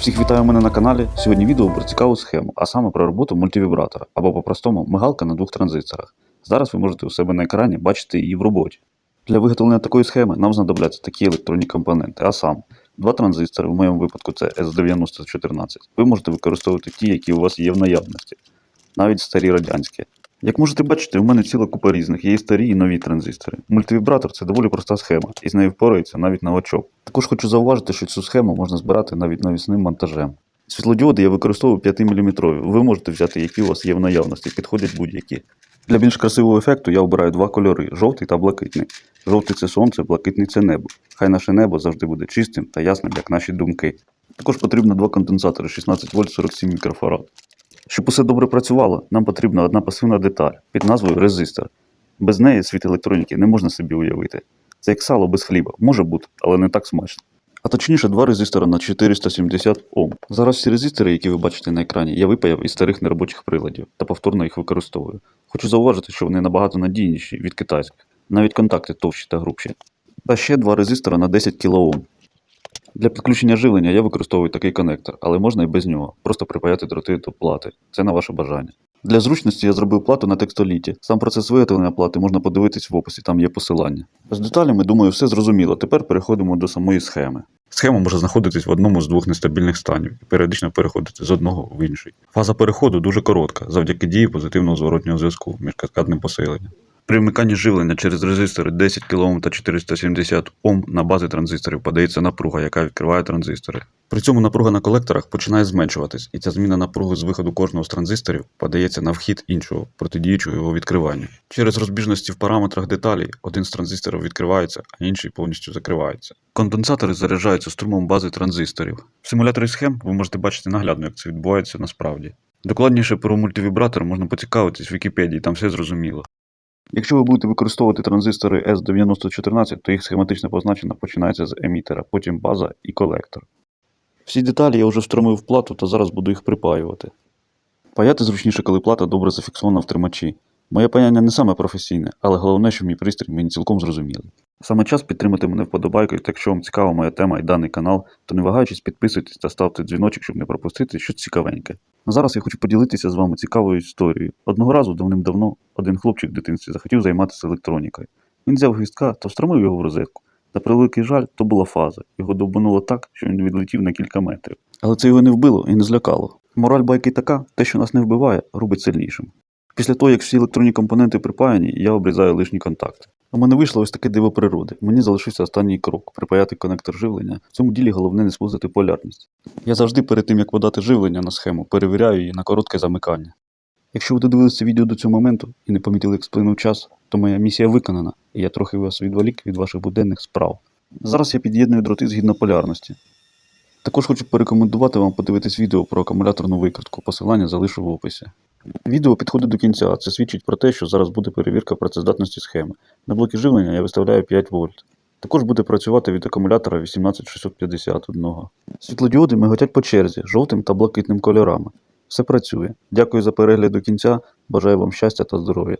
Всіх вітаю мене на каналі. Сьогодні відео про цікаву схему, а саме про роботу мультивібратора або по-простому мигалка на двох транзисторах. Зараз ви можете у себе на екрані бачити її в роботі. Для виготовлення такої схеми нам знадобляться такі електронні компоненти, а саме два транзистори, в моєму випадку це S9014. Ви можете використовувати ті, які у вас є в наявності, навіть старі радянські. Як можете бачити, у мене ціла купа різних, є і старі і нові транзистори. Мультивібратор це доволі проста схема, і з нею впорається навіть новачок. Також хочу зауважити, що цю схему можна збирати навіть навісним монтажем. Світлодіоди я використовую 5-мм. Ви можете взяти, які у вас є в наявності, підходять будь-які. Для більш красивого ефекту я обираю два кольори жовтий та блакитний. Жовтий це сонце, блакитний це небо. Хай наше небо завжди буде чистим та ясним, як наші думки. Також потрібно два конденсатори 16 вольт 47 мікрофарад. Щоб усе добре працювало, нам потрібна одна пасивна деталь під назвою резистор. Без неї світ електроніки не можна собі уявити. Це як сало без хліба, може бути, але не так смачно. А точніше, два резистора на 470 Ом. Зараз всі резистори, які ви бачите на екрані, я випаяв із старих неробочих приладів та повторно їх використовую. Хочу зауважити, що вони набагато надійніші від китайських, навіть контакти товщі та грубші. Та ще два резистора на 10 кОм. Для підключення живлення я використовую такий конектор, але можна і без нього, просто припаяти дроти до плати. Це на ваше бажання. Для зручності я зробив плату на текстоліті. Сам процес виготовлення плати можна подивитись в описі, там є посилання. З деталями, думаю, все зрозуміло. Тепер переходимо до самої схеми. Схема може знаходитись в одному з двох нестабільних станів і періодично переходити з одного в інший. Фаза переходу дуже коротка, завдяки дії позитивного зворотнього зв'язку між каскадним посиленням. При вмиканні живлення через резистори 10 кОм та 470 Ом на бази транзисторів подається напруга, яка відкриває транзистори. При цьому напруга на колекторах починає зменшуватись, і ця зміна напруги з виходу кожного з транзисторів подається на вхід іншого, протидіючого його відкриванню. Через розбіжності в параметрах деталей один з транзисторів відкривається, а інший повністю закривається. Конденсатори заряджаються струмом бази транзисторів. В симуляторі схем ви можете бачити наглядно, як це відбувається насправді. Докладніше про мультивібратор можна поцікавитись в Вікіпедії, там все зрозуміло. Якщо ви будете використовувати транзистори S9014, то їх схематичне позначення починається з емітера, потім база і колектор. Всі деталі я вже встромив в плату та зараз буду їх припаювати. Паяти зручніше, коли плата добре зафіксована в тримачі. Моє паяння не саме професійне, але головне, що мій пристрій мені цілком зрозумілий. Саме час підтримати мене вподобайкою, та якщо вам цікава моя тема і даний канал, то не вагаючись підписуйтесь та ставте дзвіночок, щоб не пропустити щось цікавеньке. Зараз я хочу поділитися з вами цікавою історією. Одного разу давним-давно один хлопчик в дитинстві захотів займатися електронікою. Він взяв гвіздка та встромив його в розетку. Та превеликий жаль, то була фаза. Його довбануло так, що він відлетів на кілька метрів. Але це його не вбило і не злякало. Мораль байки така: те, що нас не вбиває, робить сильнішим. Після того, як всі електронні компоненти припаяні, я обрізаю лишні контакти. У мене вийшло ось таке диво природи. Мені залишився останній крок припаяти конектор живлення. В цьому ділі головне не спустити полярність. Я завжди перед тим, як подати живлення на схему, перевіряю її на коротке замикання. Якщо ви додивилися відео до цього моменту і не помітили, як сплинув час, то моя місія виконана, і я трохи вас відволік від ваших буденних справ. Зараз я під'єдную дроти згідно полярності. Також хочу порекомендувати вам подивитись відео про акумуляторну викрутку. Посилання залишу в описі. Відео підходить до кінця. Це свідчить про те, що зараз буде перевірка працездатності схеми. На блоки живлення я виставляю 5 вольт. Також буде працювати від акумулятора 18651. Світлодіоди миготять по черзі, жовтим та блакитним кольорами. Все працює. Дякую за перегляд до кінця. Бажаю вам щастя та здоров'я.